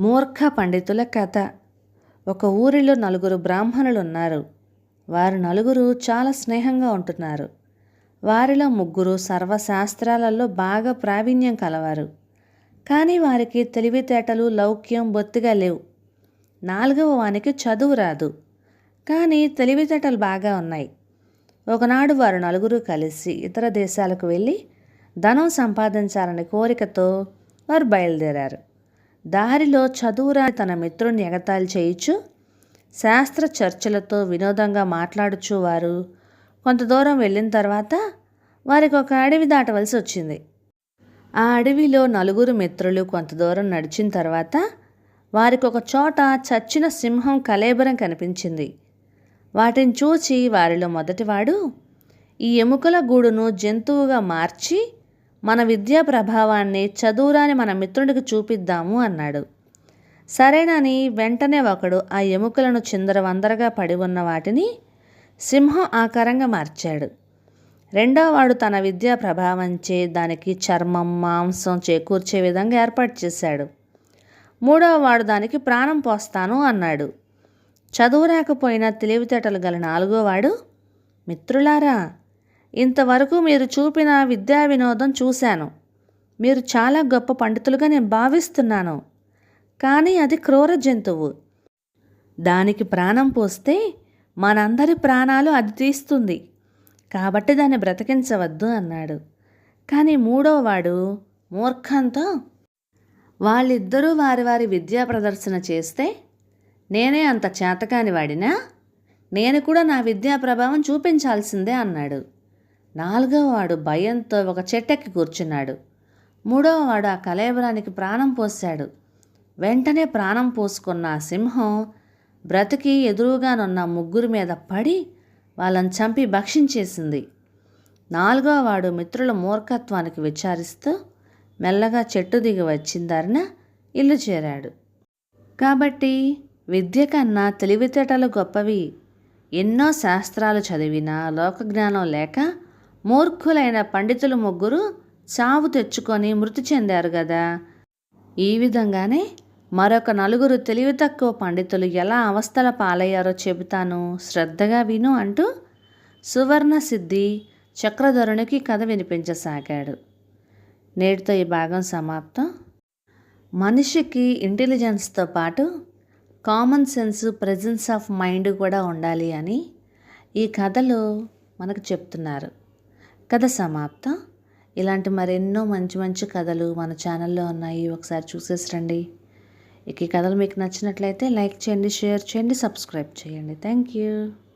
మూర్ఖ పండితుల కథ. ఒక ఊరిలో నలుగురు బ్రాహ్మణులు ఉన్నారు వారు నలుగురు చాలా స్నేహంగా ఉంటున్నారు. వారిలో ముగ్గురు సర్వశాస్త్రాలలో బాగా ప్రావీణ్యం కలవారు. కానీ వారికి తెలివితేటలు లౌక్యం బొత్తిగా లేవు. నాలుగవ వానికి చదువు రాదు. కానీ తెలివితేటలు బాగా ఉన్నాయి. ఒకనాడు వారు నలుగురు కలిసి ఇతర దేశాలకు వెళ్ళి ధనం సంపాదించాలనే కోరికతో వారు బయలుదేరారు. దారిలో చదువురా తన మిత్రుని ఎగతాళి చేయుచు శాస్త్ర చర్చలతో వినోదంగా మాట్లాడుచు వారు కొంత దూరం వెళ్ళిన తర్వాత వారికి ఒక అడవి దాటవలసి వచ్చింది. ఆ అడవిలో నలుగురు మిత్రులు కొంత దూరం నడిచిన తర్వాత వారికి ఒక చోట చచ్చిన సింహం కలేబరం కనిపించింది. వాటిని చూచి వారిలో మొదటివాడు ఈ ఎముకల గూడును జంతువుగా మార్చి మన విద్యా ప్రభావాన్ని చదువురాని మన మిత్రుడికి చూపిద్దాము అన్నాడు. సరేనని వెంటనే ఒకడు ఆ ఎముకలను చిందరవందరగా పడి ఉన్న వాటిని సింహం ఆకారంగా మార్చాడు. రెండవ వాడు తన విద్యా ప్రభావంచే దానికి చర్మం మాంసం చేకూర్చే విధంగా ఏర్పాటు చేశాడు. మూడవ వాడు దానికి ప్రాణం పోస్తాను అన్నాడు. చదువు రాకపోయినా తెలివితేటలు గల నాలుగో వాడు మిత్రులారా ఇంతవరకు మీరు చూపిన విద్యా వినోదం చూశాను. మీరు చాలా గొప్ప పండితులుగా నేను భావిస్తున్నాను. కానీ అది క్రూర జంతువు. దానికి ప్రాణం పోస్తే మనందరి ప్రాణాలు అది తీస్తుంది. కాబట్టి దాన్ని బ్రతికించవద్దు అన్నాడు. కానీ మూడోవాడు మూర్ఖంతో వాళ్ళిద్దరూ వారి వారి విద్యా ప్రదర్శన చేస్తే నేనే అంత చేతకాని వాడినా నేను కూడా నా విద్యా ప్రభావం చూపించాల్సిందే అన్నాడు. నాలుగవ వాడు భయంతో ఒక చెట్టెక్కి కూర్చున్నాడు. మూడవవాడు ఆ కలేబరానికి ప్రాణం పోశాడు. వెంటనే ప్రాణం పోసుకున్న ఆ సింహం బ్రతికి ఎదురుగానున్న ముగ్గురు మీద పడి వాళ్ళని చంపి భక్షించేసింది. నాలుగవ వాడు మిత్రుల మూర్ఖత్వానికి విచారిస్తూ మెల్లగా చెట్టు దిగి వచ్చిందారిన ఇల్లు చేరాడు. కాబట్టి విద్య కన్నా తెలివితేటలు గొప్పవి. ఎన్నో శాస్త్రాలు చదివినా లోకజ్ఞానం లేక మూర్ఖులైన పండితులు ముగ్గురు చావు తెచ్చుకొని మృతి చెందారు కదా ఈ విధంగానే మరొక నలుగురు తెలివి తక్కువ పండితులు ఎలా అవస్థల పాలయ్యారో చెబుతాను. శ్రద్ధగా విను అంటూ సువర్ణ సిద్ధి చక్రధరునికి కథ వినిపించసాగాడు. నేటితో ఈ భాగం సమాప్తం. మనిషికి ఇంటెలిజెన్స్తో పాటు common sense presence of mind కూడా ఉండాలి అని ఈ కథలో మనకు చెప్తున్నారు. కథ సమాప్తం. ఇలాంటి మరెన్నో మంచి మంచి కథలు మన ఛానల్లో ఉన్నాయి. ఒకసారి చూసేసి రండి ఇక ఈ కథలు మీకు నచ్చినట్లయితే లైక్ చేయండి షేర్ చేయండి సబ్స్క్రైబ్ చేయండి. Thank you.